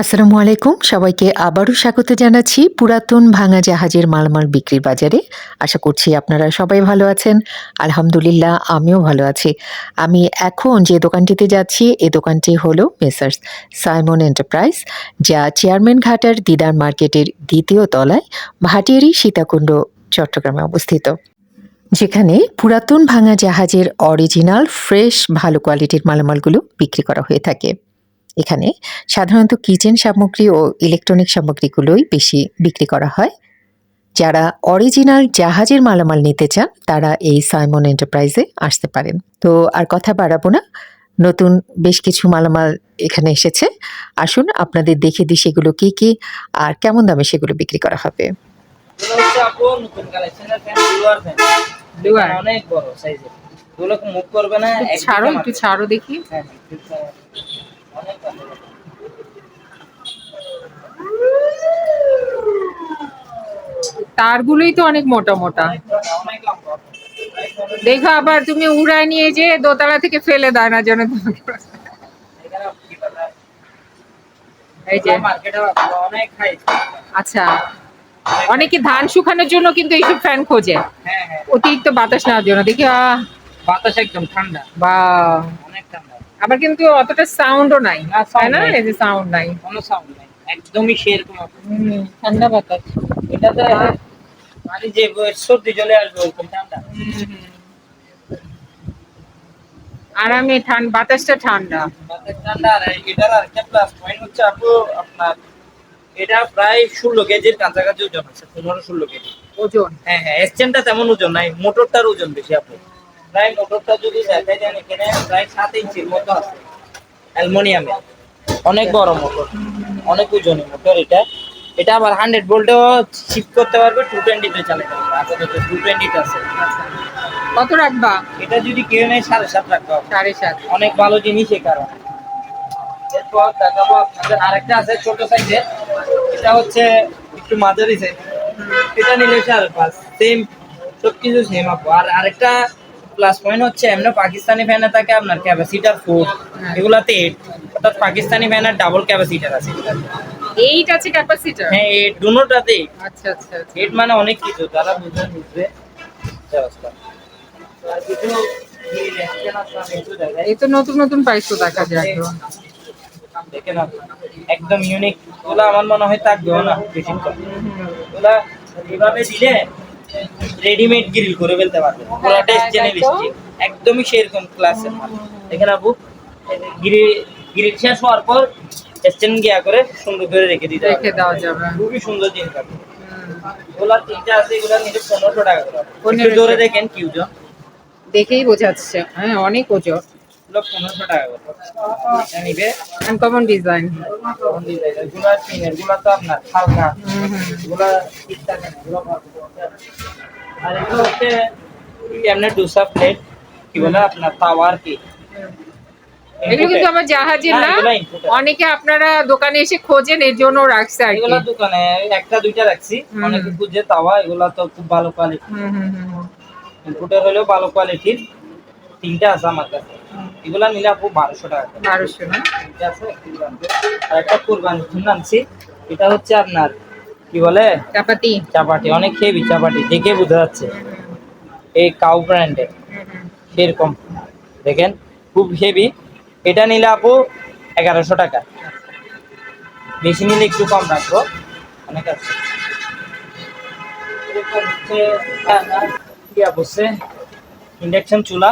আসসালামু আলাইকুম। সবাইকে আবারও স্বাগত জানাচ্ছি পুরাতন ভাঙা জাহাজের মালামাল বিক্রির বাজারে। আশা করছি আপনারা সবাই ভালো আছেন। আলহামদুলিল্লাহ, আমিও ভালো আছি। আমি এখন যে দোকানটিতে যাচ্ছি, এ দোকানটি হলো মেসার্স সাইমন এন্টারপ্রাইজ, যা চেয়ারম্যান ঘাটার দিদার মার্কেটের দ্বিতীয় তলায় ভাটিয়ারি সীতাকুণ্ড, চট্টগ্রামে অবস্থিত। যেখানে পুরাতন ভাঙা জাহাজের অরিজিনাল, ফ্রেশ, ভালো কোয়ালিটির মালামালগুলো বিক্রি করা হয়ে থাকে। এখানে সাধারণত কিচেন সামগ্রী ও ইলেকট্রনিক সামগ্রীগুলোই বেশি বিক্রি করা হয়। যারা অরিজিনাল জাহাজের মালামাল নিতে চান তারা এই সাইমন এন্টারপ্রাইজে আসতে পারেন। তো আর কথা বাড়াবো না নতুন বেশ কিছু মালামাল এখানে এসেছে। আসুন আপনাদের দেখে দিই সেগুলো কি কি আর কেমন দামে সেগুলো বিক্রি করা হবে? অনেক বড় সাইজের এগুলো করবে না ছাড়ো একটু ছাড়ো দেখি। হ্যাঁ, তারগুলোই তো অনেক মোটা মোটা। দেখো আবার তুমি উড়ায় নিয়ে যে দোতলা থেকে ফেলে দেয় না যেন তোমাকে? এই যে। আচ্ছা। অনেকে ধান শুকানোর জন্য কিন্তু এইসব ফ্যান খোঁজে। হ্যাঁ হ্যাঁ। অতিরিক্ত বাতাস নেওয়ার জন্য। দেখি বাতাস একদম ঠান্ডা। বা অনেক ঠান্ডা। আবার কিন্তু অতটা সাউন্ডও নাই তাই না? এই যে সাউন্ড নাই। কোনো সাউন্ড নাই। একদমই সেরকম ঠান্ডা বাতাস। এটাতে মানে যে সর্দি চলে আসবে ওরকম ঠান্ডা। আরামে ঠান্ডা বাতাসটা ঠান্ডা। বাতাস ঠান্ডা আর এটার আরেকটা প্লাস পয়েন্ট হচ্ছে আপু আপনার এটা প্রায় ষোলো কেজির কাছাকাছি ওজন আছে পনেরো ষোলো কেজি। ওজন? হ্যাঁ হ্যাঁ এক্সচেঞ্জটা তেমন ওজন নাই মোটরটার ওজন বেশি আপু। প্রায় মোটরটা যদি দেখা যায় এখানে প্রায় সাত ইঞ্চির মতো আছে। অ্যালমোনিয়ামের। অনেক বড় মোটর অনেক ওজনের মোটর এটা। এটা আবার হান্ড্রেড ভোল্টেও শিফট করতে পারবে টু টোয়েন্টিতে চালাতে পারবে। আপাতত টু টোয়েন্টিতে আছে। কত রাখবা? এটা যদি কেউ নেয় সাড়ে সাত রাখতে হবে। সাড়ে সাত। অনেক ভালো জিনিস এই কারণে। এরপর দেখাবো আপনাদের আরেকটা আছে ছোট সাইজের এটা হচ্ছে একটু মাঝারি সাইজ এটা নিলে সাড়ে পাঁচ। সেম সব কিছু সেম আপু। আর আরেকটা প্লাস পয়েন্ট হচ্ছে এমনি পাকিস্তানি ফ্যানে থাকে আপনার ক্যাপাসিটার ফোর এগুলাতে এইট অর্থাৎ পাকিস্তানি ফ্যানের ডাবল ক্যাপাসিটার আছে। এইট আছে ক্যাপাসিটার হ্যাঁ এইট দুটোটাতে আচ্ছা আচ্ছা আচ্ছা। এইট মানে অনেক কিছু তারা বুঝে বুঝবে এই তো নতুন নতুন পাইছো দেখা যায় দেখেন একদম ইউনিক ওগুলো আমার মনে হয় থাকবেও না বেশিক্ষণ। ওগুলা এভাবে দিলে রেডিমেড গ্রিল করে ফেলতে পারবে। পুরোটা স্টেনলেস স্টিল একদমই সেরকম ক্লাসের মাল। দেখেন আপু গ্রিল গ্রিল শেষ হওয়ার পর স্টেন গিয়া করে সুন্দর করে রেখে দিতে রেখে দেওয়া যাবে। খুবই সুন্দর জিনিস আপু হুম। ওগুলা তিনটা আছে এগুলা নিলে পনেরোশো টাকা করে। একটু 1500 জোরে দেখেন কিউজন দেখেই বোঝাচ্ছে হ্যাঁ অনেক ওজন। পনেরোশো টাকা করে। এটা নিবে। আনকমন ডিজাইন এগুলা তো আপনার হালকা। এগুলা ঠিকঠাক না, এগুলো ভালো। আর এগুলো হচ্ছে এমনি ডোসা প্লেট কি বলে আপনার তাওয়া আর কি? এগুলো কিন্তু আমার জাহাজের না, না। এগুলো imported। অনেকে আপনারা দোকানে এসে খোঁজেন এর জন্য রাখছে আর দোকানে একটা দুইটা রাখছি। অনেকে খুঁজে তাওয়া এগুলা তো খুব ভালো কোয়ালিটি। ইনপুটের হলেও ভালো কোয়ালিটির তিনটা আছে আমার কাছে। এগুলা নিলে আপু বারোশো টাকা। বারোশো না? আছে আর একটা কোরবানি জন্য আনছি। এটা হচ্ছে আপনার কি বলে? চাপাতি। চাপাটি অনেক হেভি চাপাটি দেখে বোঝা যাচ্ছে। এই কাউ ব্র্যান্ডের সেরকম। দেখেন খুব হেভি এটা নিলে আপু এগারোশো টাকা। বেশি নিলে একটু কম রাখব। অনেক আছে। বসছে ইন্ডাকশন চুলা।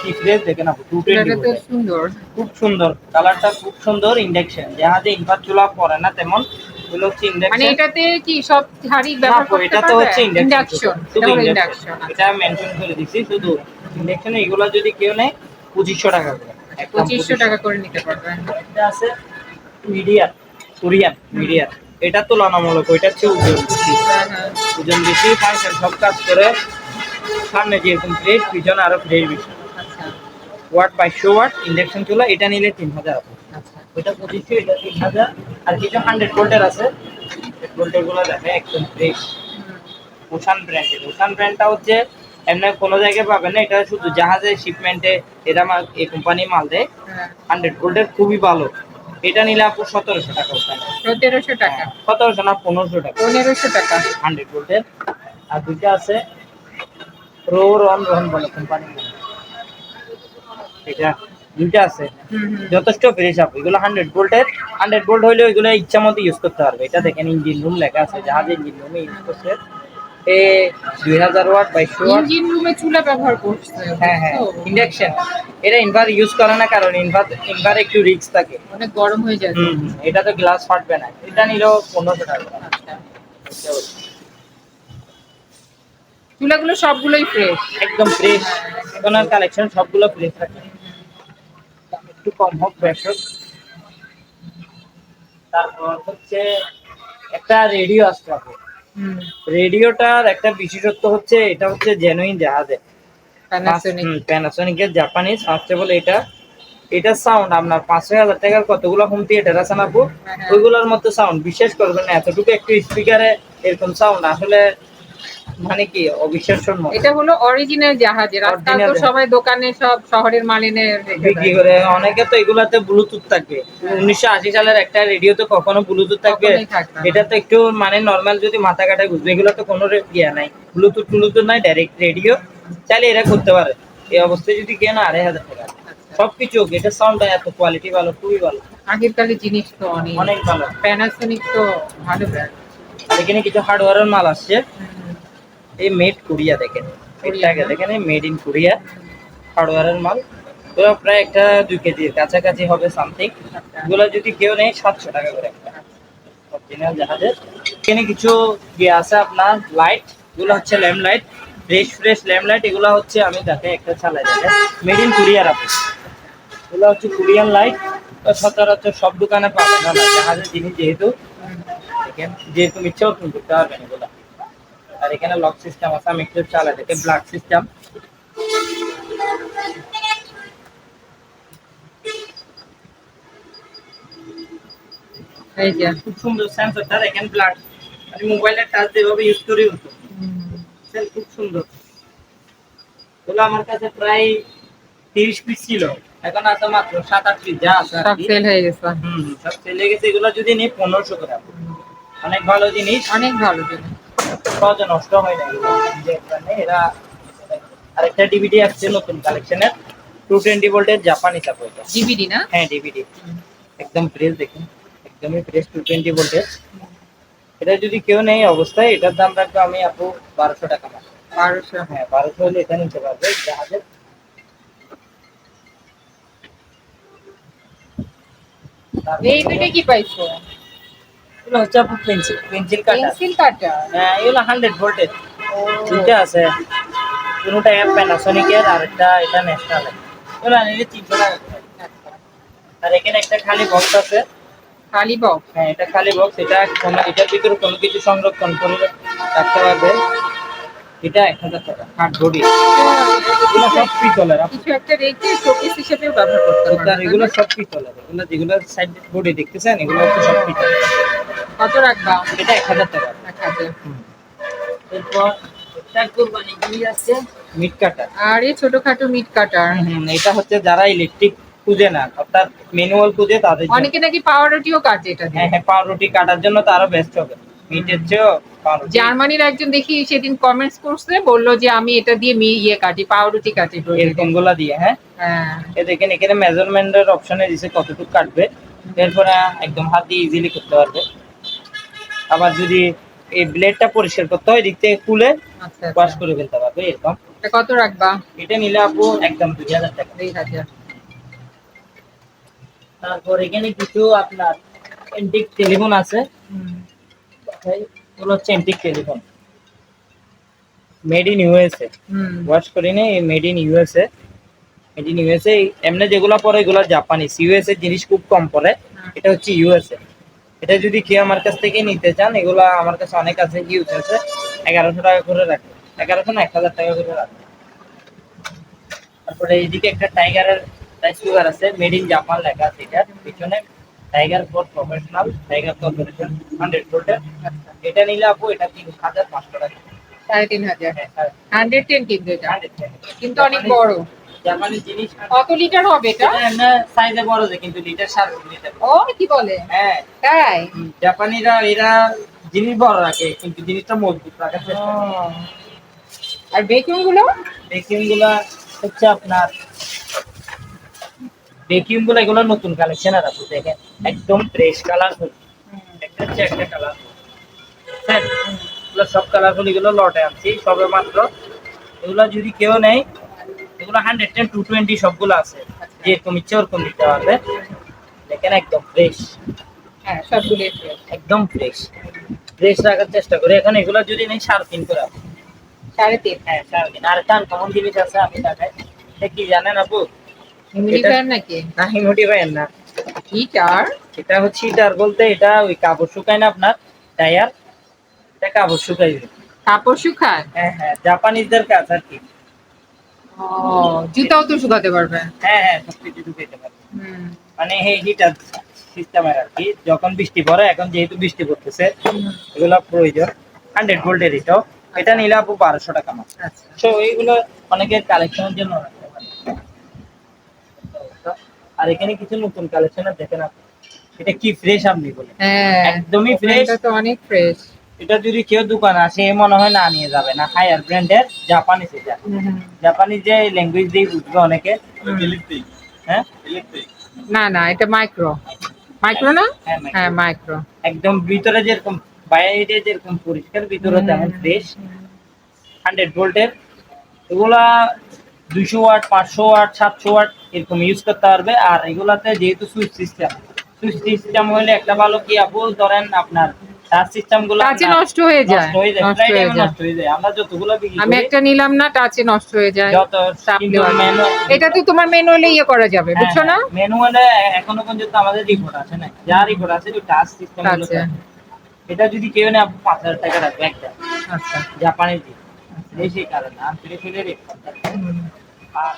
কি ফ্রেশ দেখেন আপু টু সুন্দর। খুব সুন্দর। কালারটা খুব সুন্দর ইন্ডাকশন জাহাজে ইনভার চুলা পড়ে না তেমন। এগুলো হচ্ছে মানে এটাতে কি সব হাড়ি ব্যবহার করতে এটা তো হচ্ছে ইন্ডাকশন শুধু। ইন্ডাকশন এটা মেনশন করে দিছি শুধু ইন্ডাকশন এগুলো যদি কেউ নেয় পঁচিশশো টাকা করে পঁচিশশো টাকা করে নিতে পারবে। এটা আছে মিডিয়ার কোরিয়ান মিডিয়ার এটা তুলনামূলক ওইটার চেয়ে ওজন বেশি। হ্যাঁ, হ্যাঁ। ওজন বেশি ফাংশন সব কাজ করে সামনে যেরকম প্লেট পিছনে আরও প্লেট বেশি। আচ্ছা। ওয়াট বাইশশো ওয়াট ইন্ডাকশন চুলা এটা নিলে তিন হাজার আচ্ছা ওইটা পঁচিশশো এটা তিন হাজার আর কিছু হান্ড্রেড ভোল্টের আছে। ভোল্টেরগুলো দেখে একদম ফ্রেশ ওশান ব্র্যান্ডের ওশান ব্র্যান্ডটা হচ্ছে এমনি কোনো জায়গায় পাবেন না এটা শুধু জাহাজের শিপমেন্টে এরা মাল এই কোম্পানি মাল দেয়। হ্যাঁ হান্ড্রেড ভোল্টের খুবই ভালো। এটা নিলে আপু সতেরোশো টাকা সতেরোশো টাকা। সতেরোশো না পনেরোশো টাকা। পনেরোশো টাকা। হান্ড্রেড ভোল্টের আর দুইটা আছে রো রন রন বলে কোম্পানি এটা দুইটা আছে। যথেষ্ট ফ্রেশ আপু এগুলো হান্ড্রেড ভোল্টের হান্ড্রেড ভোল্ট হইলে ওইগুলো ইচ্ছা মতো ইউজ করতে পারবে। এটা দেখেন ইঞ্জিন রুম লেখা আছে জাহাজ ইঞ্জিন রুমে ইউজ করছে। এ দুই হাজার ওয়াট বাইশশো ওয়াট ইঞ্জিন রুমে চুলা ব্যবহার করছে। হ্যাঁ হ্যাঁ। ইন্ডাকশন এটা ইনভার ইউজ করে না কারণ ইনভার ইনভার একটু রিস্ক থাকে। অনেক গরম হয়ে যায়। এটা তো গ্লাস ফাটবে না। এটা নিলেও পনেরোশো টাকা। আচ্ছা। চুলাগুলো সবগুলোই ফ্রেশ একদম ফ্রেশ এখনের কালেকশন সবগুলো ফ্রেশ থাকে। একটু কম হোক ব্যবসা তারপর হচ্ছে একটা রেডিও আসতে হবে। রেডিওটার একটা বিশেষত্ব হচ্ছে এটা হচ্ছে জেনুইন জাহাজে। প্যানাসোনিক প্যানাসোনিকের জাপানি সাস্টেবল এটা। এটা সাউন্ড আপনার পাঁচ হাজার টাকার কতগুলো হোম থিয়েটার আছে না আপু। ওইগুলোর মতো সাউন্ড বিশ্বাস করবেন না এতটুকু একটু স্পিকারে এরকম সাউন্ড আসলে মানে কি অবিশ্বাস্য এটা হলো অরিজিনাল জাহাজের। আজকাল তো সবাই দোকানে সব শহরের রেখে বিক্রি করে। অনেকে তো এগুলাতে ব্লুটুথ থাকবে উনিশশো আশি সালের একটা রেডিওতে কখনো ব্লুটুথ থাকবে। এটা তো একটু মানে নর্মাল যদি মাথা কাটায় বুঝবে এগুলো তো কোনো ইয়ে নাই। ব্লুটুথ ব্লুটুথ নাই ডাইরেক্ট রেডিও চাইলে এরা করতে পারে। এই অবস্থায় যদি কেন আড়াই হাজার টাকা। আচ্ছা। সবকিছু এটা সাউন্ডটা এত কোয়ালিটি ভালো খুবই ভালো। আগের কালের জিনিস তো অনেক অনেক ভালো। প্যানাসোনিক তো ভালো ব্র্যান্ড আর এখানে কিছু হার্ডওয়্যারের মাল আসছে। এই মেড কোরিয়া দেখেন। না? দেখেন মেড ইন কোরিয়া হার্ডওয়্যারের মাল। এগুলো প্রায় একটা দুই কেজির কাছাকাছি হবে সামথিং এগুলো যদি কেউ নেই সাতশো টাকা করে একটা। অরিজিনাল জাহাজের। এখানে কিছু ইয়ে আছে আপনার লাইট এগুলো হচ্ছে lamp light fresh fresh lamp light এগুলো হচ্ছে আমি দেখে একটা চালাই দেখে। মেড ইন কোরিয়ার আপনি। এগুলো হচ্ছে কোরিয়ান লাইট সচরাচর সব দোকানে পাবেন না। জাহাজের জিনিস যেহেতু। দেখেন যেরকম ইচ্ছা ওরকম করতে পারবেন এগুলো। আর এখানে লক সিস্টেম আছে আমি একটু চালাই দেখে ব্লাক সিস্টেম এই যে খুব সুন্দর সেন্সরটা দেখেন ব্লাক আমি মোবাইলের টাচ যেভাবে ইউজ করি হতো খুব সুন্দর। এগুলো আমার কাছে প্রায় তিরিশ পিস ছিল। এখন আছে মাত্র সাত আট পিস যা আছে সব সেল হয়ে গেছে। হুম সব সেলে গেছে। এগুলো যদি নিই পনেরোশো করে। অনেক ভালো জিনিস। অনেক ভালো জিনিস। সহজে নষ্ট হয় না এরা আরেকটা ডিভিডি আসছে নতুন কালেকশনের টু টোয়েন্টি ভোল্টের জাপানি সাপোর্ট জিবিডি না? হ্যাঁ ডিভিডি একদম ফ্রেশ দেখুন। একদমই ফ্রেশ টু টোয়েন্টি ভোল্টের এটা যদি কেউ নেই অবস্থায় এটার দাম রাখব আমি আপু বারোশো টাকা মাসে। বারোশো। হ্যাঁ বারোশো হলে এটা নিতে পারবে। জাহাজের এই দুইটা কি পাইছো এগুলো হচ্ছে আপু পেন্সিল পেন্সিল কাটা পেন্সিল কাটা হ্যাঁ এগুলো হান্ড্রেড ভোল্টের দুইটা আছে। কোনোটা প্যানাসনিকের আর একটা এটা ন্যাশনাল এগুলো নিলে তিনশো টাকা আর এখানে একটা খালি বক্স আছে। খালি বক্স হ্যাঁ এটা খালি বক্স এটা কোনো এটার ভিতরে কোনো কিছু সংরক্ষণ করে রাখতে পারবে। এটা এক হাজার টাকা হাট বডি। এগুলো সব পিতলের। কিছু একটা রেখে হিসেবেও ব্যবহার করতে আর এগুলো সব পিতলের এগুলো যেগুলো সাইড বডি দেখতেছেন এগুলো হচ্ছে সব পিতল কত রাখবা? এটা এক হাজার টাকা। এক হাজার। এরপর মিট কাটার। আর এই ছোটখাটো মিট কাটার। এটা হচ্ছে যারা ইলেকট্রিক খুঁজে না অর্থাৎ ম্যানুয়াল খুঁজে তাদের জন্য। অনেকে নাকি পাওয়ার রুটিও কাটে এটা হ্যাঁ হ্যাঁ পাউরুটি কাটার জন্য তো আরও বেস্ট হবে। মিটের চেয়েও জার্মানির একজন দেখি সেদিন কমেন্টস করছে বলল যে আমি এটা দিয়ে মি ইয়ে কাটি পাউরুটি কাটি এরকমগুলা দিয়ে হ্যাঁ? হ্যাঁ। এ দেখেন এখানে মেজারমেন্টের অপশনে দিছে কতটুকু কাটবে। এরপরে একদম হাত দিয়ে ইজিলি করতে পারবে। আবার যদি এই ব্লেডটা পরিষ্কার করতে হয় দিক থেকে খুলে আচ্ছা ওয়াশ আচ্ছা। করে ফেলতে পারবে এরকম। এটা কত রাখবা? এটা নিলে আপু একদম দুই হাজার টাকা। দুই হাজার। তারপর এখানে কিছু আপনার এন্টিক টেলিফোন আছে। হুম। এগুলো হচ্ছে antique telephone made in USA wash করি নি made in USA made in USA এমনি যেগুলো পরে এগুলো জাপানিজ ইউএসএ জিনিস খুব কম পড়ে এটা হচ্ছে ইউএসএ এটা যদি কেউ আমার কাছ থেকে নিতে চান এগুলো আমার কাছে অনেক আছে ইউজ আছে। এগারোশো টাকা করে রাখে। এগারোশো না এক হাজার টাকা করে রাখে। তারপরে এইদিকে একটা টাইগারের রাইস কুকার আছে মেড ইন জাপান লেখা আছে এটার পিছনে Tiger for professional Tiger corporation hundred ভোল্টের এটা নিলে আপু এটা তিন হাজার পাঁচশো টাকা? সাড়ে তিন হাজার। হ্যাঁ, হান্ড্রেড টেন কিন্তু এটা। কিন্তু অনেক বড়। জাপানি জিনিস কত লিটার হবে এটা? সাইজে বড় যে কিন্তু লিটার ও কি বলে? হ্যাঁ। তাই? জাপানিরা এরা জিনিস বড় রাখে কিন্তু জিনিসটা মজবুত রাখার চেষ্টা আর বেকিংগুলো ভ্যাকিউমগুলা হচ্ছে আপনার ভ্যাকিউমগুলো এগুলো নতুন কালেকশন আর আছে দেখেন। একদম ফ্রেশ কালারফুল একটা হচ্ছে একটা কালার হ্যাঁ এগুলো সব কালারফুল এগুলো লটে আনছি সবে মাত্র। এগুলো যদি কেউ নেয় এগুলো হান্ড্রেড টেন টু টোয়েন্টি সবগুলো আছে। যেরকম ইচ্ছে ওরকম দিতে পারবে। দেখেন একদম ফ্রেশ হ্যাঁ সবগুলো একদম ফ্রেশ ফ্রেশ রাখার চেষ্টা করি। এখন এগুলো যদি নেই সাড়ে তিন করে। সাড়ে তিন। হ্যাঁ সাড়ে তিন। আর টান কমন জিনিস আছে আমি দেখাই। কি জানেন আপু? নাকি? না হিমোটি পাইয়েন না। হিটার এটা হচ্ছে হিটার বলতে এটা ওই কাপড় শুকায় না আপনার টায়ার এটা কাপড় শুকাইবে কাপড় শুকায়? হ্যাঁ হ্যাঁ জাপানিজদের কাজ আর কি। ও জুতাও তো শুকাতে পারবে। হ্যাঁ হ্যাঁ সব কিছু ঢুকাইতে পারে হুম। মানে এই হিটার সিস্টেমের আর কি যখন বৃষ্টি পড়ে এখন যেহেতু বৃষ্টি পড়তেছে এগুলো প্রয়োজন। হান্ড্রেড ভোল্টের এটাও এটা নিলে আপু বারোশো টাকা আচ্ছা। তো এইগুলো অনেকের কালেকশনের জন্য আর এখানে কিছু নতুন কালেকশন দেখেন আপনি। এটা কি ফ্রেশ আপনি বলে হ্যাঁ একদমই ফ্রেশ ওখানটা তো অনেক ফ্রেশ এটা যদি কেউ দোকান আসে মনে হয় না নিয়ে যাবে না। হায়ার ব্র্যান্ডের জাপানিজ এটা। জাপানিজ যে ল্যাঙ্গুয়েজ দিয়ে বুঝবে অনেকে। হ্যাঁ? না না এটা মাইক্রো মাইক্রো না? হ্যাঁ, হ্যাঁ মাইক্রো একদম ভিতরে যেরকম বাইরে যেরকম পরিষ্কার ভিতরে তেমন ফ্রেশ হান্ড্রেড ভোল্টের এগুলা দুইশো ওয়াট পাঁচশো ওয়াট সাতশো ওয়াট এরকম ইউজ করতে পারবে। আর এগুলাতে যেহেতু সুইচ সিস্টেম সুইচ সিস্টেম হলে একটা ভালো কি আপু? ধরেন আপনার টাচ সিস্টেমগুলো টাচে নষ্ট হয়ে যায় নষ্ট হয়ে যায়। হয়ে হয়ে আমরা যতগুলো বিক্রি আমি একটা নিলাম না টাচে নষ্ট হয়ে যায় যত এটা তো তোমার ম্যানুয়ালি ইয়ে করা যাবে বুঝছ না? ম্যানুয়ালে এখনও পর্যন্ত আমাদের রিপোর্ট আছে না। যা রিপোর্ট আছে ওই টাচ সিস্টেমগুলো এটা যদি কেউ নেয় আপু পাঁচ হাজার টাকা রাখবে একটা। আচ্ছা। জাপানের দেশি কারণে আর ফিরে ফিরে রেট আর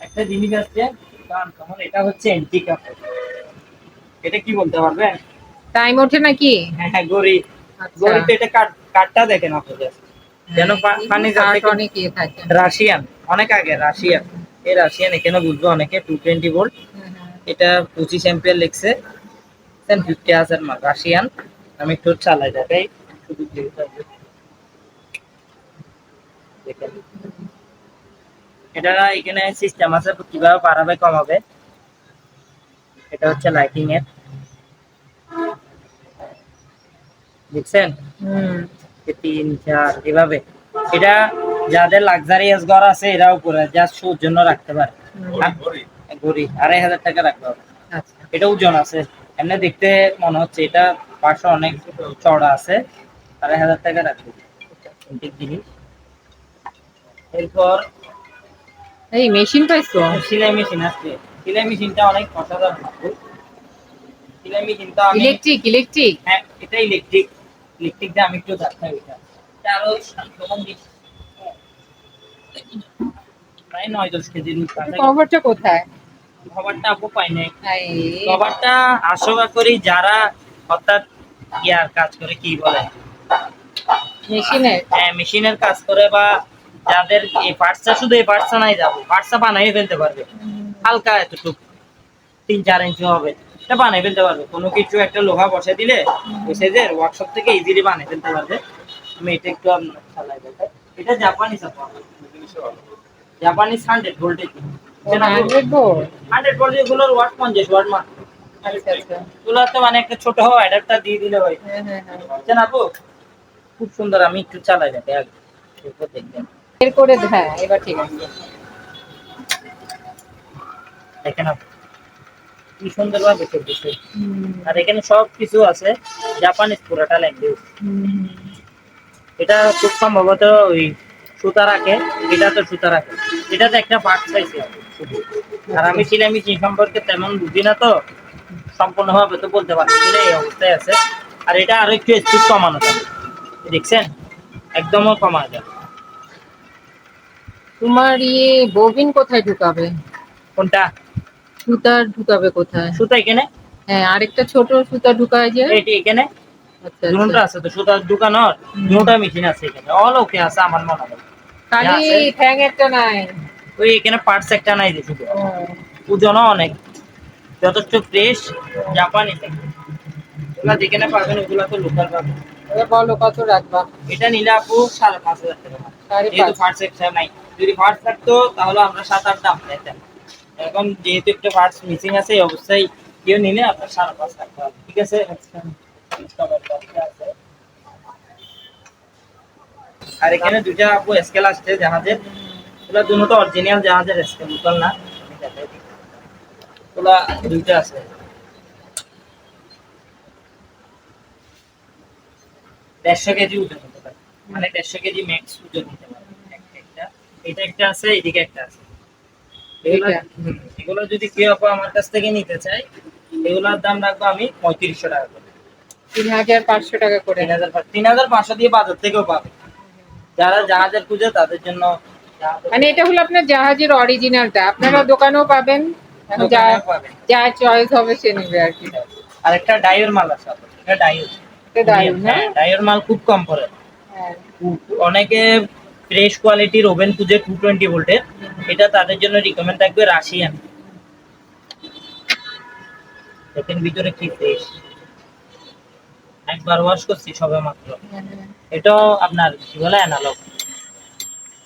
একটা জিনিস আছে কেমন এটা হচ্ছে এন্টি কাপড়। এটা কি বলতে পারবেন টাইম ওঠে নাকি? হ্যাঁ হ্যাঁ গড়ি। আচ্ছা। গড়ি তো এটা কাঠ কাঠটা দেখেন আপনি যেন পানি যাতে অনেক ইয়ে থাকে। রাশিয়ান অনেক আগে রাশিয়ান এই রাশিয়ান এখানে বুঝবে অনেকে টু টোয়েন্টি ভোল্ট। এটা পঁচিশ এম্পিয়ার লিখছে ফিফটি হাজার মাল রাশিয়ান আমি একটু চালাই দেখাই। শুধু দেখেন। এটা এখানে সিস্টেম আছে কীভাবে বাড়াবে কমাবে। এটা হচ্ছে লাইটিং এর। দেখছেন? তিন চার এভাবে। এটা যাদের লাক্সারিয়াস ঘর আছে এরা উপরে জাস্ট শোর জন্য রাখতে পারে। ঘড়ি? আড়াই হাজার টাকা রাখতে হবে। আচ্ছা। এটা ওজন আছে। এমনি দেখতে মনে হচ্ছে এটা পাশে অনেক চড়া আছে। আড়াই হাজার টাকা রাখবে। জিনিস। এরপর এই মেশিন পাইছো? সেলাই মেশিন আছে। সেলাই মেশিনটা অনেক অসাধারণ সেলাই মেশিনটা আমি ইলেকট্রিক ইলেকট্রিক? হ্যাঁ এটা ইলেকট্রিক। ইলেকট্রিক দিয়ে আমি একটু দেখাই এটা। আরও প্রায় নয় দশ কেজির কভারটা কোথায়? খবরটা আপু পাই নাই। কভারটা আশা করি যারা অর্থাৎ ইয়ার কাজ করে কি বলে? মেশিনের? হ্যাঁ মেশিনের কাজ করে বা যাদের এই পার্টসটা শুধু এই পার্টসটা নাই যাব পার্টসটা বানাই ফেলতে পারবে। হালকা এতটুকু তিন চার ইঞ্চি হবে এটা বানাই ফেলতে পারবে। কোনো কিছু একটা লোহা বসে দিলে ওই সাইজের ওয়ার্কশপ থেকে ইজিলি বানাই ফেলতে পারবে। আমি এটা একটু আপনার চালাই দেখাই। এটা জাপানি Japanese Japanese hundred voltage hundred ভোল্টেজগুলোর watt পঞ্চাশ ওয়াট মাত্র। আচ্ছা আচ্ছা। এগুলোতে মানে একটা ছোট অ্যাডাপ্টার দিয়ে দিলে হয়। হ্যাঁ হ্যাঁ হ্যাঁ। আপু? খুব সুন্দর আমি একটু চালাই দেখে আগে। দেখবেন বের করে হ্যাঁ এবার ঠিক আছে। দেখেন কি সুন্দর চলতেছে। আর এখানে সব কিছু আছে জাপানিজ পুরাটা ল্যাঙ্গুয়েজ হুম, এটা খুব সম্ভবত ওই সুতা রাখে এটা তো সুতা রাখে এটাতে একটা পার্ট চাইছে শুধু। আর আমি মেশিন সম্পর্কে তেমন বুঝি না তো সম্পূর্ণভাবে তো বলতে পারছি না এই অবস্থায় আছে। আর এটা আরও একটু স্পিড কমানো যাবে। দেখছেন? একদমও কমানো যাবে। তোমার ইয়ে ববিন কোথায় ঢুকাবে? কোনটা? সুতা ঢুকাবে কোথায়? সুতা এখানে? হ্যাঁ আরেকটা ছোট সুতা ঢুকায় যে। এটি এখানে? আচ্ছা দুটা আচ্ছা আছে তো সুতার দোকানের দুটা মেশিন আছে এখানে। অল ওকে আছে আমার মনে হয়। খালি। ঠ্যাং একটা নাই। ওই এখানে পার্টস একটা নাই দেখি ওজনও অনেক। যথেষ্ট ফ্রেশ জাপানি ওগুলা যেখানে পাবেন ওগুলা তো লোকাল পাবেন। বলো কত রাখবা? এটা নিলে আপু সাড়ে পাঁচ হাজার টাকা। সাড়ে পাঁচ। নাই। যদি পার্টস থাকতো, তাহলে আমরা সাত আট দাম নিতাম এখন যেহেতু একটা পার্টস মিসিং আছে, এই অবস্থায় কেউ নিলে আপনার সাড়ে পাঁচ হবে ঠিক আছে? আর এখানে দুইটা আপু স্কেল আসছে জাহাজের। ওগুলা দুটো অরিজিনাল জাহাজের স্কেল লোকাল না। ওগুলা দুইটা আছে। দেড়শো কেজি ওজন হতে পারে। মানে দেড়শো কেজি ম্যাক্স ওজন নিতে পারে। এটা একটা আছে এদিকে একটা আছে। এগুলা যদি কেউ আপু আমার কাছ থেকে নিতে চায় এগুলোর দাম রাখব আমি পঁয়ত্রিশশো টাকা করে। তিন হাজার পাঁচশো টাকা করে। তিন হাজার তিন হাজার পাঁচশো দিয়ে বাজার থেকেও পাবে। যারা জাহাজের খুঁজে তাদের জন্য মানে এটা হলো আপনার জাহাজের অরিজিনালটা আপনারা দোকানেও পাবেন যা চয়েস হবে সে নেবে আর কি। আর একটা ডাইয়ের মাল আছে এটা ডাইয়ের দারুণ হ্যাঁ? ডাইয়ের মাল খুব কম পড়ে। হ্যাঁ। অনেকে ফ্রেশ কোয়ালিটির ওভেন খুঁজে টু টোয়েন্টি ভোল্টের এটা তাদের জন্য রিকমেন্ড থাকবে রাশিয়ান। দেখেন ভিতরে কি ফ্রেশ একবার ওয়াশ করছি সবে মাত্র এটাও আপনার কি বলে অ্যানালগ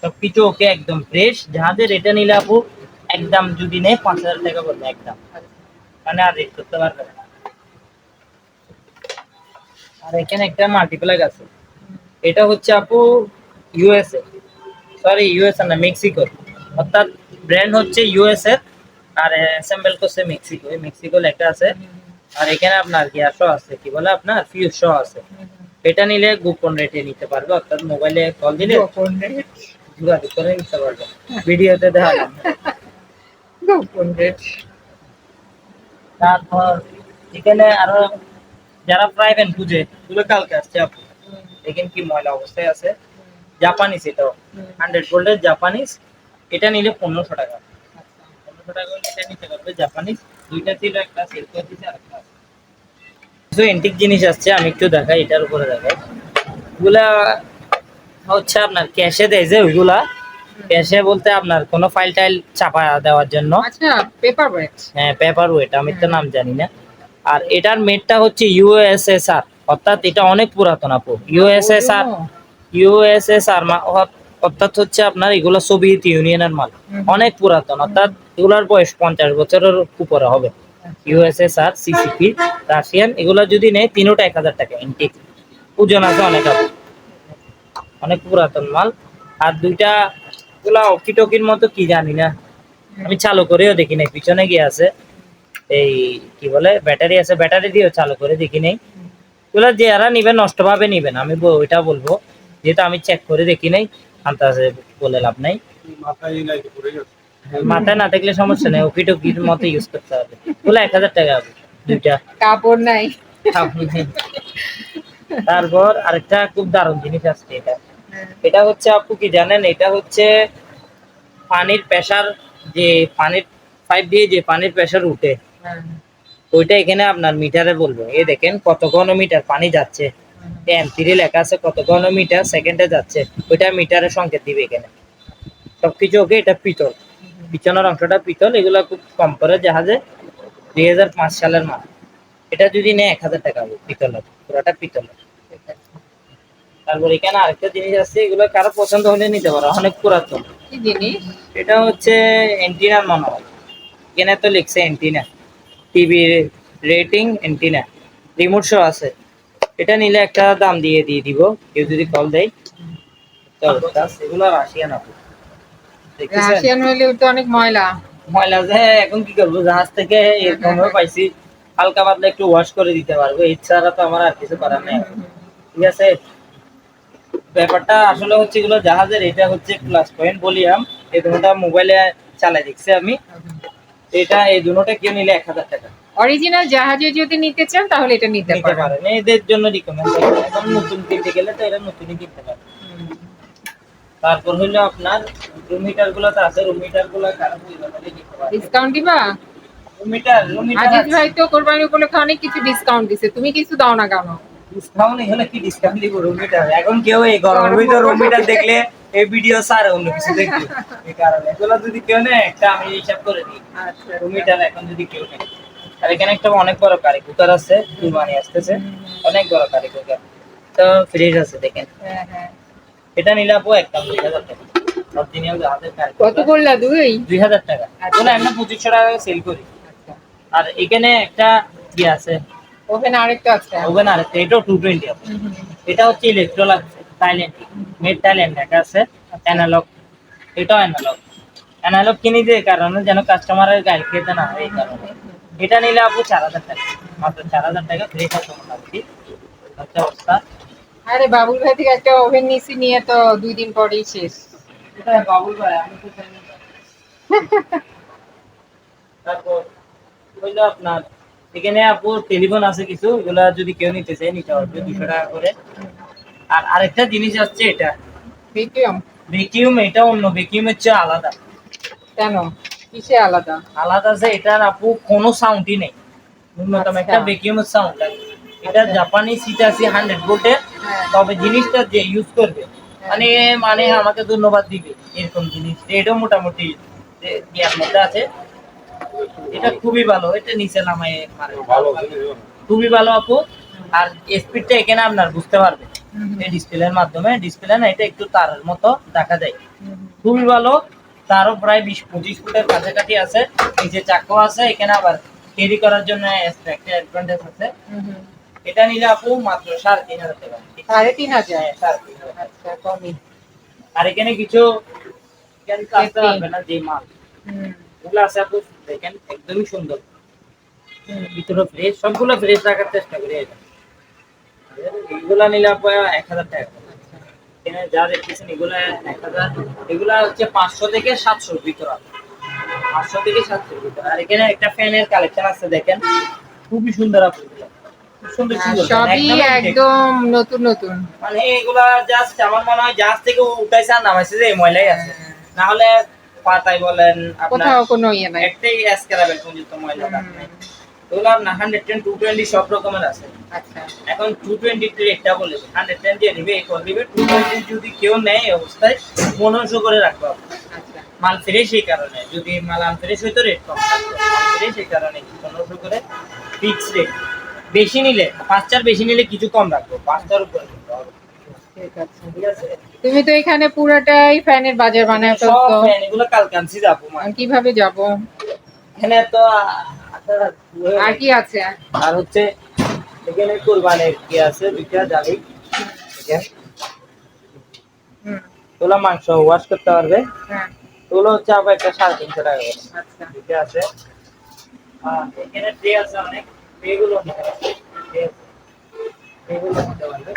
সবকিছু ওকে একদম ফ্রেশ যাহাদের এটা নিলে আপু একদম যদি নেয় পাঁচ হাজার টাকা পড়বে একদম। মানে আর রেট করতে পারবে না। আর এখানে একটা মাল্টিপ্লাগ আছে। এটা হচ্ছে আপু ইউএসএ সরি ইউএসএ না মেক্সিকো অর্থাৎ ব্র্যান্ড হচ্ছে ইউএসএ আর অ্যাসেম্বল করছে মেক্সিকো এই মেক্সিকো লেখা আছে। আর এখানে আপনার গিয়া শো আছে কি বলে আপনার? ফিউজ শো আছে। এটা নিলে গোপন রেটে নিতে পারবে অর্থাৎ মোবাইলে কল দিলে গোপন রেট যোগাযোগ করে নিতে পারবে। ভিডিওতে দেখা গোপন রেট তারপর এখানে আরও যারা প্রাইভেট খুঁজে এগুলো কালকে আসছে আপু। দেখেন কি ময়লা অবস্থায় আছে। জাপানিজ এটাও। হান্ড্রেড ভোল্টের জাপানিজ এটা নিলে পনেরোশো টাকা। পনেরোশো টাকা হলে এটা নিতে পারবে জাপানিজ দুইটা ছিল একটা সেল করে আর একটা কিছু এন্টিক জিনিস আসছে আমি একটু দেখাই এটার উপরে দেখাই। এগুলা হচ্ছে আপনার ক্যাশে দেয় যে ওইগুলা। ক্যাশে বলতে আপনার কোনো ফাইল টাইল চাপা দেওয়ার জন্য। আচ্ছা পেপার ওয়েট হ্যাঁ পেপার ওয়েট আমি তো নাম জানি না। আর এটার মেটটা হচ্ছে ইউএসএসআর অর্থাৎ এটা অনেক পুরাতন আপু। ইউএসএসআর ইউএসএসআর অর্থাৎ হচ্ছে আপনার এগুলো সোভিয়েত ইউনিয়নের মাল। অনেক পুরাতন অর্থাৎ এগুলোর বয়স পঞ্চাশ বছরের উপরে হবে। ইউএসএসআর সিসিপি রাশিয়ান এগুলো যদি নেয় তিনোটা এক হাজার টাকা ইনটেক ওজন আছে অনেক অনেক পুরাতন মাল। আর দুইটা এগুলা অকিটকির মতো কি জানি না। আমি চালু করেও দেখি নাই পিছনে গিয়ে আছে। এই কি বলে ব্যাটারি আছে ব্যাটারি দিয়েও চালু করে দেখি নাই। এগুলো যারা নিবেন নষ্ট ভাবে নিবেন আমি ওইটা বলব। যেহেতু আমি চেক করে দেখি নাই আন্তাজে বলে লাভ নাই। মাথায় না থাকলে সমস্যা নেই ওকি টকির মতো ইউজ করতে হবে। ওগুলো এক হাজার টাকা হবে দুইটা। কাপড় নাই। তারপর আরেকটা খুব দারুণ জিনিস আসছে এটা। এটা হচ্ছে আপু কি জানেন এটা হচ্ছে পানির প্রেসার যে পানির পাইপ দিয়ে যে পানির প্রেসার উঠে ওইটা এখানে আপনার মিটারে বলবে। এ দেখেন কত ঘন মিটার পানি যাচ্ছে। এমপিরি লেখা আছে কত ঘনমিটার সেকেন্ডে যাচ্ছে। ওইটা মিটারে সংকেত দিবে এখানে। সবকিছু ওকে এটা পিতল। পিছনের অংশটা পিতল এগুলো খুব কম করে জাহাজে। দুই হাজার পাঁচ সালের মাল। এটা যদি নেয় এক হাজার টাকা হবে পিতলের। পুরোটা পিতলের। তারপর এখানে আরেকটা জিনিস আছে এগুলো কারও পছন্দ হলে নিতে পারো অনেক পুরাতন। জিনিস? এটা হচ্ছে এন্টিনার মনে হয় এখানে তো লিখছে antenna TV rating antenna remote show আছে। এটা নিলে একটা দাম দিয়ে দিয়ে দিব। কেউ যদি কল দেয় রাশিয়ান আপু। দেখতেছেন? রাশিয়ান হইলে তো অনেক ময়লা। ময়লা যে এখন কি করব? জাহাজ থেকে এরকম পাইছি। হালকা পাতলা একটু ওয়াশ করে দিতে পারব। এছাড়া তো আমার আর কিছু করার নেই। ঠিক আছে? ব্যাপারটা আসলে হচ্ছে এগুলো জাহাজের এটা হচ্ছে প্লাস পয়েন্ট বলিয়াম এই দুটোটা মোবাইলে চালাই দেখছি আমি। এটা এই দুটোটা কেউ নিলে এক হাজার টাকা। অরিজিনাল জাহাজে যদি নিতে চান তাহলে এটা নিতে পারেন। এদের জন্য রিকমেন্ড এখন নতুন কিনতে গেলে তো এটা নতুনই কিনতে পারে। তারপর হইল আপনার রুম হিটারগুলো তো আছে রুম হিটারগুলো ডিসকাউন্ট দিবা? হিটার হিটার আজিজ ভাই তো কোরবানি উপলক্ষে অনেক কিছু ডিসকাউন্ট দিছে। তুমি কিছু দাও না কেন? ডিসকাউন্ট এখানে কি ডিসকাউন্ট দিব রুম মিটার এখন কেউ এই গরমের ভিতর রুম মিটার দেখলে এই ভিডিও সার অন্য কিছু দেখবে। এই কারণে। এগুলো যদি কেউ নেয় একটা আমি হিসাব করে দিই। আচ্ছা। রুম মিটার এখন যদি কেউ নেয়। আর এখানে একটা অনেক বড় কারি কুকার আছে কুরবানি আসতেছে। অনেক বড় কারি কুকার তো ফ্রিজ আছে দেখেন। হ্যাঁ হ্যাঁ। এটা নিলে আপু একদম দুই হাজার টাকা। কত করলা দুই? দুই হাজার টাকা। এগুলো আমরা পঁচিশশো টাকা সেল করি। আচ্ছা। আর এখানে একটা কি আছে। ওখানে আরেকটা আছে। ওভেন আর একটা এটাও টু টোয়েন্টি এটা হচ্ছে ইলেকট্রোলাক থাইল্যান্ড মেড থাইল্যান্ড লেখা আছে। অ্যানালগ এটাও অ্যানালগ অ্যানালগ কিনে দিয়ে কারণে যেন কাস্টমারের গাড়ি খেতে না হয় এই কারণে। এটা নিলে আপু চার হাজার টাকা। মাত্র চার হাজার টাকা ফ্রি থাকবে মোটামুটি হচ্ছে অবস্থা? আরে বাবুল ভাই থেকে একটা ওভেন নিছি নিয়ে তো দুই দিন পরেই শেষ। এটা বাবুল ভাই? আমি তো জানি তারপর হইল আপনার এখানে আপু টেলিফোন আছে কিছু এগুলা যদি কেউ নিতে চায় নিতে পারবে দুশো টাকা করে। আর আরেকটা জিনিস আসছে এটা। ভিডিওম ভ্যাকিউম এটা অন্য ভ্যাকিউমের চেয়ে আলাদা। কেন? কিসে আলাদা? আলাদা আছে এটার আপু কোনো সাউন্ডই নেই। ন্যূনতম একটা আচ্ছা। ভ্যাকিউমের সাউন্ড এটা জাপানি সিট আছে হান্ড্রেড ভোল্টের হ্যাঁ। তবে জিনিসটা যে ইউজ করবে মানে মানে আমাকে ধন্যবাদ দিবে এরকম জিনিস। এটাও মোটামুটি ইয়ার মধ্যে আছে। এটা খুবই ভালো। এটা নিচে নামায় খুবই ভালো আপু। আর স্পিডটা এখানে আপনার বুঝতে পারবে হুম, হুম, এই ডিসপ্লের মাধ্যমে। ডিসপ্লে না এটা একটু তারের মতো দেখা যায়। খুবই ভালো। তারও প্রায় বিশ পঁচিশ ফুটের কাছাকাছি আছে। নিচে চাকু আছে এখানে আবার ক্যারি করার জন্য একটা অ্যাডভান্টেজ আছে। এটা নিলে আপু মাত্র সাড়ে তিন হাজার টাকা। সাড়ে তিন হাজার? হ্যাঁ, সাড়ে তিন হাজার। আচ্ছা কমই। আর এখানে কিছু আসতে পারবে না যে মাল। ওগুলো আছে আপু দেখেন একদমই সুন্দর। ভিতরে ফ্রেশ সবগুলো ফ্রেশ রাখার চেষ্টা করি এটা এগুলা নিলে আপু এক হাজার টাকা। এখানে যা দেখতেছেন এগুলা এক হাজার এগুলা হচ্ছে পাঁচশো থেকে সাতশোর ভিতর পাঁচশো থেকে সাতশোর ভিতর। আর এখানে একটা ফ্যানের কালেকশন আছে দেখেন। খুবই সুন্দর আপু। খুব সুন্দর হ্যাঁ, সবই একদম নতুন নতুন। মানে এগুলা জাস্ট আমার মনে হয় জাহাজ থেকে উঠাইছে আর নামাইছে যে এই ময়লাই আছে। না হলে পাতায় বলেন আপনার কোথাও কোনো ইয়ে নাই। একটাই এসকেলাবেল পর্যন্ত ময়লা আপনার হান্ড্রেড টেন টু টোয়েন্টি সব রকমের আছে। আচ্ছা। এখন টু টোয়েন্টি রেটটা হান্ড্রেড টেন দিয়ে নিবে এই করে দিবে। টু টোয়েন্টি যদি কেউ নেয় এই অবস্থায় পনেরোশো করে রাখব আচ্ছা। মাল ফ্রেশ এই কারণে। যদি মাল আনফ্রেশ হইতো রেট কম থাকতো। ফ্রেশ এই কারণে পনেরোশো করে ফিক্স রেট বেশি নিলে পাঁচটার বেশি নিলে কিছু কম রাখব। পাঁচটার উপরে ঠিক আছে। তুমি তো এখানে পুরোটাই ফ্যানের বাজার বানায় ফেলছো। যাব কীভাবে যাব? এখানে তো আর কি আছে? আর হচ্ছে এখানে কোরবানের কি আছে? দুইটা জালি তোলা মাংস ওয়াশ করতে পারবে। হ্যাঁ। তোলা হচ্ছে আবার একটা সাড়ে তিনশো টাকা আচ্ছা। দুইটা আছে। এখানে ট্রে আছে অনেক। ট্রেগুলো। ট্রেগুলো নিতে পারবে।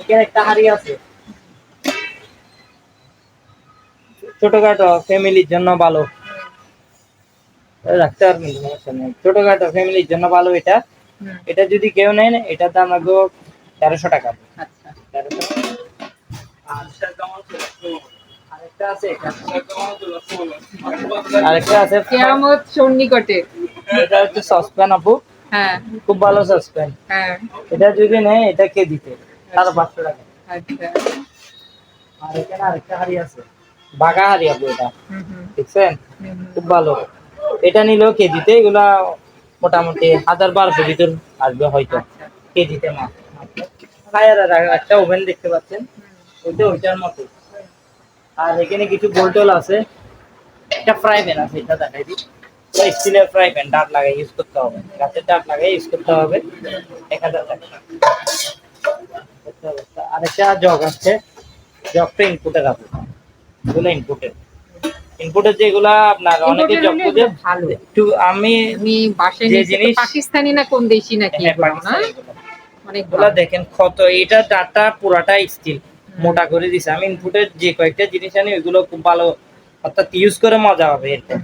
এখানে একটা হাড়ি আছে। ছোটখাটো ফ্যামিলির জন্য ভালো। রাখতে পারবেন সমস্যা নেই। ছোটখাটো ফ্যামিলির জন্য ভালো এটা। এটা যদি কেউ নেন এটার দাম লাগবে তেরোশো টাকা। আচ্ছা। তেরোশো আরেকটা আছে এটা। আরেকটা আছে কেয়ামত সন্নিকটে। এটা হচ্ছে সসপ্যান আপু। হ্যাঁ। খুব ভালো সসপ্যান। হ্যাঁ। এটা যদি নেয় এটা কে দিতে? সাড়ে পাঁচশো টাকা। আচ্ছা। আর এখানে আরেকটা হাড়ি আছে। বাঘা হাড়ি আপু এটা। দেখছেন। খুব ভালো। এটা নিলেও কেজিতে, এগুলা মোটামুটি হাজার বারোশো ভিতর আসবে হয়তো, কেজিতে মাছ একটা ওভেন দেখতে পাচ্ছেন, ওইটা ওইটার মতো আর এখানে কিছু গোলটোল আছে, একটা ফ্রাই প্যান আছে, এটা দেখাই দিই। স্টিলের ফ্রাই প্যান ডাট লাগাই ইউজ করতে হবে। গাছের ডাট লাগাই ইউজ করতে হবে। এক হাজার টাকা। আরেকটা জগ আছে জগটা ইনপুটের আছে এগুলো ইনপুটের ইনপুটের যেগুলা আপনার অনেকে Imported জগ খুঁজে ভালো। একটু আমি আমি বাসায় যে জিনিস- পাকিস্তানি না কোন দেশি নাকি হ্যাঁ, না? এগুলা। দেখেন ক্ষত এটা ডাটা পুরাটা স্টিল মোটা করে দিছে। আমি ইনপুটের যে কয়েকটা জিনিস আনি ওইগুলো খুব ভালো অর্থাৎ ইউজ করে মজা হবে এরপর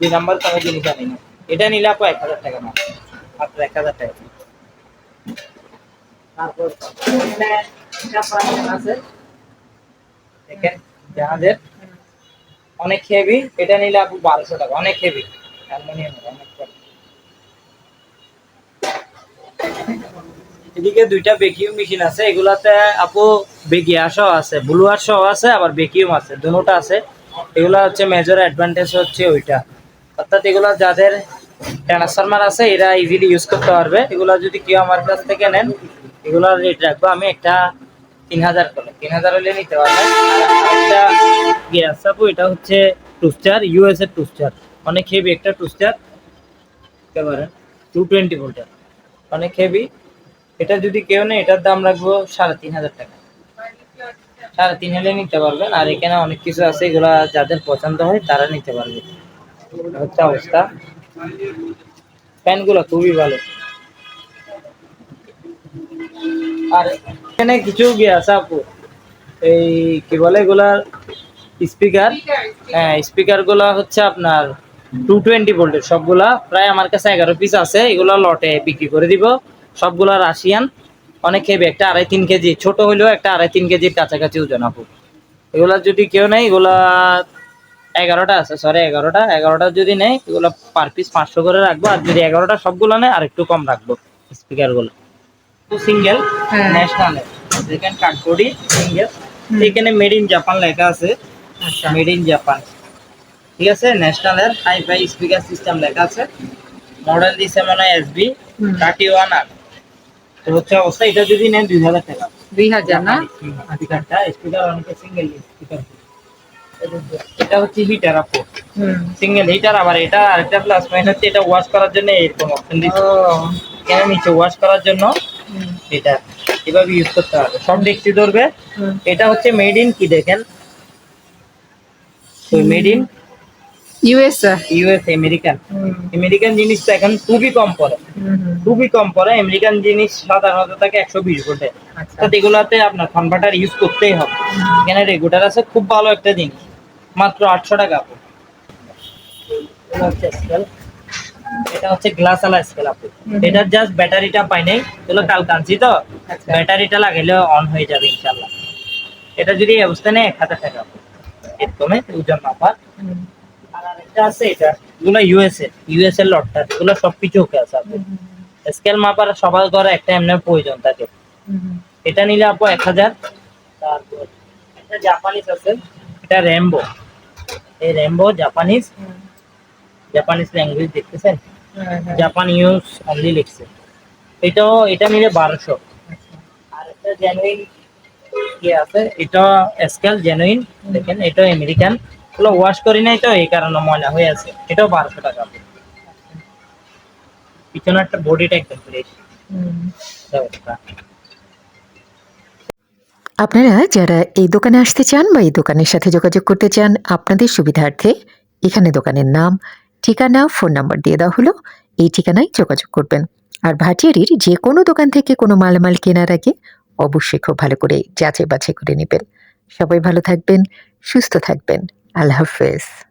দুই নাম্বার কোনো জিনিস আনি না। এটা নিলে আপু এক হাজার টাকা মাত্র। মাত্র এক হাজার টাকা। তারপর দেখেন জাহাজের অনেক হেভি এটা নিলে আপু বারোশো টাকা, অনেক হেভি অ্যালুমিনিয়াম, অনেক এদিকে দুইটা বেকিউম মেশিন আছে, এগুলাতে আপু বেগিয়া সহ আছে, ব্লুয়ার সহ আছে, আবার বেকিউম আছে দুটোটা আছে। এগুলা হচ্ছে মেজর অ্যাডভান্টেজ হচ্ছে ওইটা। অর্থাৎ এগুলা যাদের ট্রান্সফরমার আছে, এরা ইজিলি ইউজ করতে পারবে। এগুলা যদি কেউ আমার কাছ থেকে নেন, এগুলার রেট রাখব। আমি একটা তিন হাজার করে তিন হাজার হলে নিতে পারবেন একটা এটা হচ্ছে টুস্টার ইউএস এর টুস্টার অনেক হেভি একটা টুস্টার একেবারে টু টোয়েন্টি ভোল্টার অনেক হেভি এটা যদি কেউ নেই এটার দাম রাখব সাড়ে তিন হাজার টাকা। সাড়ে তিন হলে নিতে পারবেন। আর এখানে অনেক কিছু আছে, এগুলা যাদের পছন্দ হয়, তারা নিতে পারবে। হচ্ছে অবস্থা। ফ্যানগুলো খুবই ভালো। আর এখানে কিছু আছে আপু। এই কি বলে এগুলার স্পিকার? হ্যাঁ স্পিকারগুলা হচ্ছে আপনার টু টোয়েন্টি ভোল্টের সবগুলা প্রায় আমার কাছে এগারো পিস আছে, এগুলা লটে বিক্রি করে দিব। সবগুলা রাশিয়ান, অনেক হেভি একটা আড়াই তিন কেজি। ছোট হইলেও একটা আড়াই তিন কেজির কাছাকাছি ওজন আপু। এগুলা যদি কেউ নেই এগুলা এগারোটা আছে সরি এগারোটা। এগারোটা যদি নেই এগুলো পার পিস পাঁচশো করে রাখব। আর যদি এগারোটা সবগুলো নেয় আর একটু কম রাখব স্পিকারগুলো সিঙ্গেল। ন্যাশনাল যেখানে কাঠবডি সিঙ্গেল এখানে মেড ইন জাপান লেখা আছে। আচ্ছা। মেড ইন জাপান ঠিক আছে? ন্যাশনালের হাই ফাই স্পিকার সিস্টেম লেখা আছে। মডেল দিছে মানে এসবি। থার্টি ওয়ান আর। তো হচ্ছে অবস্থা এটা যদি নেন দুই হাজার টাকা। দুই হাজার না? স্পিকারটা স্পিকার অনেকে সিঙ্গেল স্পিকার এটা হচ্ছে হিটার আপু। সিঙ্গেল হিটার আবার এটা আরেকটা প্লাস পয়েন্ট হচ্ছে এটা ওয়াশ করার জন্য এরকম অপশন দিচ্ছে এখানে নিচে ওয়াশ করার জন্য এটা এভাবে ইউজ করতে হবে। সব ডেকচি ধরবে। এটা হচ্ছে মেড ইন কি দেখেন? Made in US US American American জিনিস তো এখন খুবই কম পড়ে। খুবই কম পড়ে। আমেরিকান জিনিস সাধারণত থাকে একশো বিশ ভোল্টে আচ্ছা। তো এগুলাতে আপনার কনভার্টার ইউজ করতেই হবে। এখানে রেগুলার আছে খুব ভালো একটা জিনিস। মাত্র আটশো টাকা। আপু এটা হচ্ছে গ্লাস আলা স্কেল আপু। এটার জাস্ট ব্যাটারিটা পাই নাই এগুলো কাল কানছি তো। আচ্ছা। ব্যাটারিটা লাগাইলে অন হয়ে যাবে ইনশাল্লাহ এটা যদি এই অবস্থা নেই এক হাজার টাকা। আপু এরকমে ওজন মাপার আর আরেকটা আছে এটা এগুলো ইউএসএ ইউএসএ লটটা এগুলো সবকিছু ওকে আছে আপু স্কেল মাপার সবার ঘরে একটা এমনি প্রয়োজন থাকে। এটা নিলে আপু এক হাজার তারপর একটা জাপানিজ আছে এটা র্যাম্বো এই র্যাম্বো জাপানিজ জাপানিজ ল্যাঙ্গুয়েজ দেখতেছেন। জাপান ইউজ অনলি লিখছে। এটাও এটা নিলে বারোশো। আচ্ছা। আর একটা জেনুইন কি আছে এটা স্কেল জেনুইন দেখেন এটাও আমেরিকান এগুলো ওয়াশ করি নাই তো এই কারণে ময়লা হয়ে আছে। এটাও বারোশো টাকা পিছনে একটা বডিটা একদম ফ্রেশ আপনারা যারা এই দোকানে আসতে চান বা এই দোকানের সাথে যোগাযোগ করতে চান আপনাদের সুবিধার্থে এখানে দোকানের নাম ঠিকানা ফোন নাম্বার দিয়ে দেওয়া হলো। এই ঠিকানায় যোগাযোগ করবেন। আর ভাটিয়ারির যে কোনো দোকান থেকে কোনো মালামাল কেনার আগে অবশ্যই খুব ভালো করে যাচাই বাছাই করে নেবেন। সবাই ভালো থাকবেন, সুস্থ থাকবেন। আল্লাহ হাফেজ।